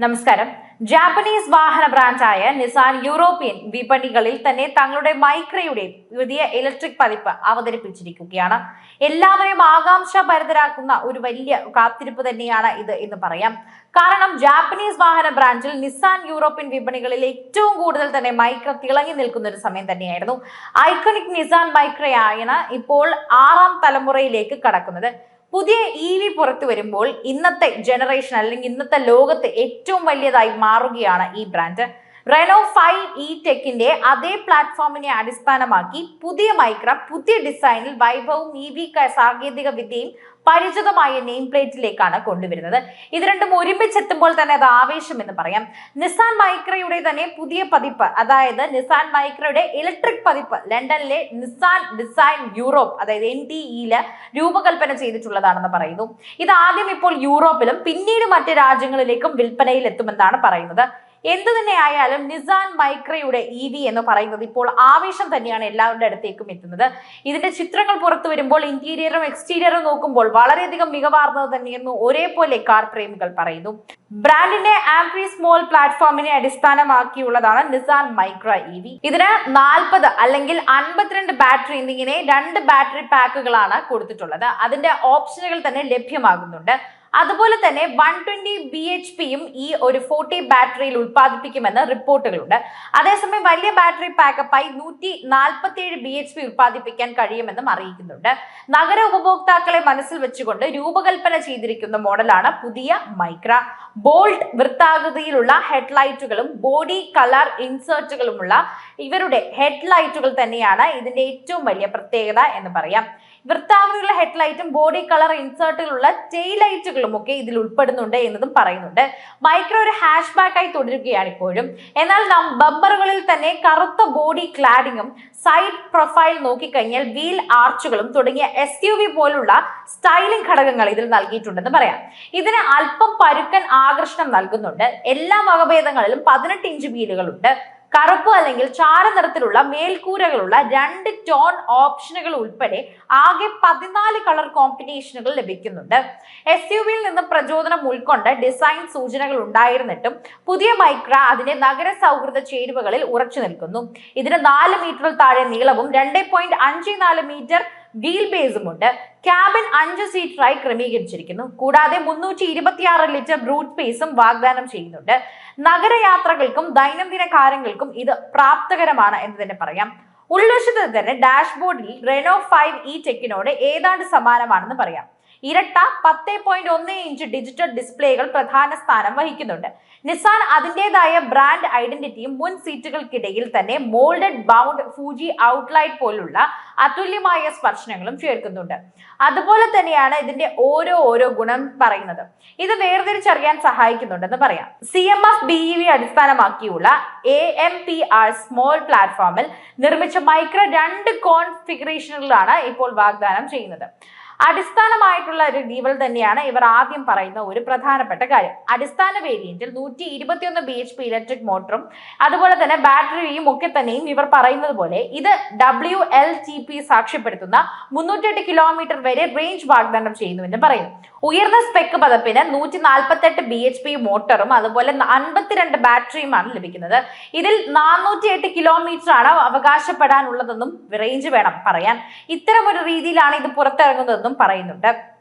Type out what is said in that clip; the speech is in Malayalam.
നമസ്കാരം. ജാപ്പനീസ് വാഹന ബ്രാൻഡായ നിസാൻ യൂറോപ്യൻ വിപണികളിൽ തന്നെ തങ്ങളുടെ മൈക്രയുടെ പുതിയ ഇലക്ട്രിക് പതിപ്പ് അവതരിപ്പിച്ചിരിക്കുകയാണ്. എല്ലാവരെയും ആകാംക്ഷഭരിതരാക്കുന്ന ഒരു വലിയ കാത്തിരിപ്പ് തന്നെയാണ് ഇത് എന്ന് പറയാം. കാരണം ജാപ്പനീസ് വാഹന ബ്രാൻഡിൽ നിസാൻ യൂറോപ്യൻ വിപണികളിൽ ഏറ്റവും കൂടുതൽ തന്നെ മൈക്ര തിളങ്ങി നിൽക്കുന്ന ഒരു സമയം തന്നെയായിരുന്നു. ഐക്കണിക് നിസാൻ മൈക്രയാണ് ഇപ്പോൾ ആറാം തലമുറയിലേക്ക് കടക്കുന്നത്. പുതിയ ഇ വി പുറത്തു വരുമ്പോൾ ഇന്നത്തെ ജനറേഷൻ അല്ലെങ്കിൽ ഇന്നത്തെ ലോകത്ത് ഏറ്റവും വലിയതായി മാറുകയാണ് ഈ ബ്രാൻഡ് റെനോ ഫൈവ് ഇ ടെക്കിന്റെ അതേ പ്ലാറ്റ്ഫോമിനെ അടിസ്ഥാനമാക്കി പുതിയ മൈക്ര പുതിയ ഡിസൈനിൽ വൈഭവവും ഇ വി സാങ്കേതിക വിദ്യയും പരിചിതമായ നെയിം പ്ലേറ്റിലേക്കാണ് കൊണ്ടുവരുന്നത്. ഇത് രണ്ടും ഒരുമിച്ചെത്തുമ്പോൾ തന്നെ അത് ആവേശം എന്ന് പറയാം. നിസാൻ മൈക്രയുടെ തന്നെ പുതിയ പതിപ്പ് അതായത് നിസാൻ മൈക്രയുടെ ഇലക്ട്രിക് പതിപ്പ് ലണ്ടനിലെ നിസാൻ ഡിസൈൻ യൂറോപ്പ് അതായത് എൻ ടി ഇയിൽ രൂപകൽപ്പന ചെയ്തിട്ടുള്ളതാണെന്ന് പറയുന്നു. ഇത് ആദ്യം ഇപ്പോൾ യൂറോപ്പിലും പിന്നീട് മറ്റ് രാജ്യങ്ങളിലേക്കും വിൽപ്പനയിൽ എത്തുമെന്നാണ് പറയുന്നത്. എന്തു തന്നെ ആയാലും നിസാൻ മൈക്രയുടെ ഇ വി എന്ന് പറയുന്നത് ഇപ്പോൾ ആവേശം തന്നെയാണ് എല്ലാവരുടെ അടുത്തേക്കും എത്തുന്നത്. ഇതിന്റെ ചിത്രങ്ങൾ പുറത്തു വരുമ്പോൾ ഇന്റീരിയറും എക്സ്റ്റീരിയറും നോക്കുമ്പോൾ വളരെയധികം മികവാർന്നത് തന്നെയെന്ന് ഒരേപോലെ കാർ പ്രേമികൾ പറയുന്നു. ബ്രാൻഡിന്റെ ആംപ്രി സ്മോൾ പ്ലാറ്റ്ഫോമിനെ അടിസ്ഥാനമാക്കിയുള്ളതാണ് നിസാൻ മൈക്ര ഇ വി ഇതിന് നാൽപ്പത് അല്ലെങ്കിൽ അൻപത്തിരണ്ട് ബാറ്ററി എന്നിങ്ങനെ രണ്ട് ബാറ്ററി പാക്കുകളാണ് കൊടുത്തിട്ടുള്ളത്. അതിന്റെ ഓപ്ഷനുകൾ തന്നെ ലഭ്യമാകുന്നുണ്ട്. അതുപോലെ തന്നെ വൺ ട്വന്റി ബി എച്ച് പിയും ഈ ഒരു ഫോർട്ടി ബാറ്ററിയിൽ ഉത്പാദിപ്പിക്കുമെന്ന് റിപ്പോർട്ടുകളുണ്ട്. അതേസമയം വലിയ ബാറ്ററി പാക്കപ്പായി നൂറ്റി നാൽപ്പത്തി ഏഴ് ബി എച്ച് പി ഉത്പാദിപ്പിക്കാൻ കഴിയുമെന്നും അറിയിക്കുന്നുണ്ട്. നഗര ഉപഭോക്താക്കളെ മനസ്സിൽ വെച്ചുകൊണ്ട് രൂപകൽപ്പന ചെയ്തിരിക്കുന്ന മോഡലാണ് പുതിയ മൈക്ര. ബോൾട്ട് വൃത്താകൃതിയിലുള്ള ഹെഡ്ലൈറ്റുകളും ബോഡി കളർ ഇൻസേർട്ടുകളുമുള്ള ഇവരുടെ ഹെഡ്ലൈറ്റുകൾ തന്നെയാണ് ഇതിന്റെ ഏറ്റവും വലിയ പ്രത്യേകത എന്ന് പറയാം. വൃത്താകൃതിയുള്ള ഹെഡ്ലൈറ്റും ബോഡി കളർ ഇൻസേർട്ടിലുള്ള ടെയിൽ ലൈറ്റുകളും ഒക്കെ ഇതിൽ ഉൾപ്പെടുന്നുണ്ട് എന്നതും പറയുന്നുണ്ട്. മൈക്രോ ഒരു ഹാഷ് ബാക്കായി തുടരുകയാണ് ഇപ്പോഴും. എന്നാൽ നാം ബമ്പറുകളിൽ തന്നെ കറുത്ത ബോഡി ക്ലാഡിങ്ങും സൈഡ് പ്രൊഫൈൽ നോക്കിക്കഴിഞ്ഞാൽ വീൽ ആർച്ചുകളും തുടങ്ങിയ എസ് യു വി പോലുള്ള സ്റ്റൈലിംഗ് ഘടകങ്ങൾ ഇതിൽ നൽകിയിട്ടുണ്ടെന്ന് പറയാം. ഇതിന് അല്പം പരുക്കൻ ആകർഷണം നൽകുന്നുണ്ട്. എല്ലാ വകഭേദങ്ങളിലും പതിനെട്ട് ഇഞ്ച് വീലുകളുണ്ട്. കറുപ്പ് അല്ലെങ്കിൽ ചാരനിറത്തിലുള്ള മേൽക്കൂരകളുള്ള രണ്ട് ടോൺ ഓപ്ഷനുകൾ ഉൾപ്പെടെ ആകെ പതിനാല് കളർ കോമ്പിനേഷനുകൾ ലഭിക്കുന്നുണ്ട്. എസ് യു വിയിൽ നിന്ന് പ്രചോദനം ഉൾക്കൊണ്ട് ഡിസൈൻ സൂചനകൾ ഉണ്ടായിരുന്നിട്ടും പുതിയ മൈക്ര അതിന്റെ നഗര സൗഹൃദ ചേരുവകളിൽ ഉറച്ചു നിൽക്കുന്നു. ഇതിന് നാല് മീറ്ററിൽ താഴെ നീളവും രണ്ട് പോയിന്റ് അഞ്ച് നാല് മീറ്റർ വീൽ ബേസും ഉണ്ട്. ക്യാബിൻ അഞ്ച് സീറ്ററായി ക്രമീകരിച്ചിരിക്കുന്നു. കൂടാതെ മുന്നൂറ്റി ഇരുപത്തിയാറ് ലിറ്റർ ബ്രൂട്ട് സ്പേസും വാഗ്ദാനം ചെയ്യുന്നുണ്ട്. നഗരയാത്രകൾക്കും ദൈനംദിന കാര്യങ്ങൾക്കും ഇത് പ്രാപ്തകരമാണ് എന്ന് തന്നെ പറയാം. ഉൾവശത്ത് തന്നെ ഡാഷ്ബോർഡിൽ റെനോ ഫൈവ് ഇ ടെക്കിനോട് ഏതാണ്ട് സമാനമാണെന്ന് പറയാം. ഇരട്ട പത്ത് പോയിന്റ് ഒന്ന് ഇഞ്ച് ഡിജിറ്റൽ ഡിസ്പ്ലേകൾ പ്രധാന സ്ഥാനം വഹിക്കുന്നുണ്ട്. നിസാൻ അതിന്റെതായ ബ്രാൻഡ് ഐഡന്റിറ്റിയും മുൻ സീറ്റുകൾക്കിടയിൽ തന്നെ മോൾഡഡ് ബൗണ്ട് ഫൂജി ഔട്ട്ലൈറ്റ് പോലുള്ള അതുല്യമായ സ്പർശനങ്ങളും ചേർക്കുന്നുണ്ട്. അതുപോലെ തന്നെയാണ് ഇതിന്റെ ഓരോ ഓരോ ഗുണം പറയുന്നത്. ഇത് വേർതിരിച്ചറിയാൻ സഹായിക്കുന്നുണ്ടെന്ന് പറയാം. C M F B E V അടിസ്ഥാനമാക്കിയുള്ള A M P R small പ്ലാറ്റ്ഫോമിൽ നിർമ്മിച്ച മൈക്രോ രണ്ട് കോൺഫിഗറേഷനുകളാണ് ഇപ്പോൾ വാഗ്ദാനം ചെയ്യുന്നത്. അടിസ്ഥാനമായിട്ടുള്ള ഒരു ഡീവൽ തന്നെയാണ് ഇവർ ആദ്യം പറയുന്ന ഒരു പ്രധാനപ്പെട്ട കാര്യം. അടിസ്ഥാന വേരിയന്റിൽ നൂറ്റി ഇരുപത്തിയൊന്ന് ബി എച്ച് പി ഇലക്ട്രിക് മോട്ടറും അതുപോലെ തന്നെ ബാറ്ററിയും ഒക്കെ തന്നെയും ഇവർ പറയുന്നത് പോലെ ഇത് ഡബ്ല്യു എൽ ടി പി സാക്ഷ്യപ്പെടുത്തുന്ന മുന്നൂറ്റെട്ട് കിലോമീറ്റർ വരെ റേഞ്ച് വാഗ്ദാനം ചെയ്യുന്നുവെന്ന് പറയുന്നു. ഉയർന്ന സ്പെക്ക് പതപ്പിന് നൂറ്റി നാൽപ്പത്തെട്ട് ബി എച്ച് പി മോട്ടറും അതുപോലെ അൻപത്തിരണ്ട് ബാറ്ററിയുമാണ് ലഭിക്കുന്നത്. ഇതിൽ നാനൂറ്റി എട്ട് കിലോമീറ്റർ ആണ് അവകാശപ്പെടാനുള്ളതെന്നും റേഞ്ച് വേണം പറയാൻ. ഇത്തരം ഒരു രീതിയിലാണ് ഇത് പുറത്തിറങ്ങുന്നതെന്നും പറയുന്നുണ്ട്.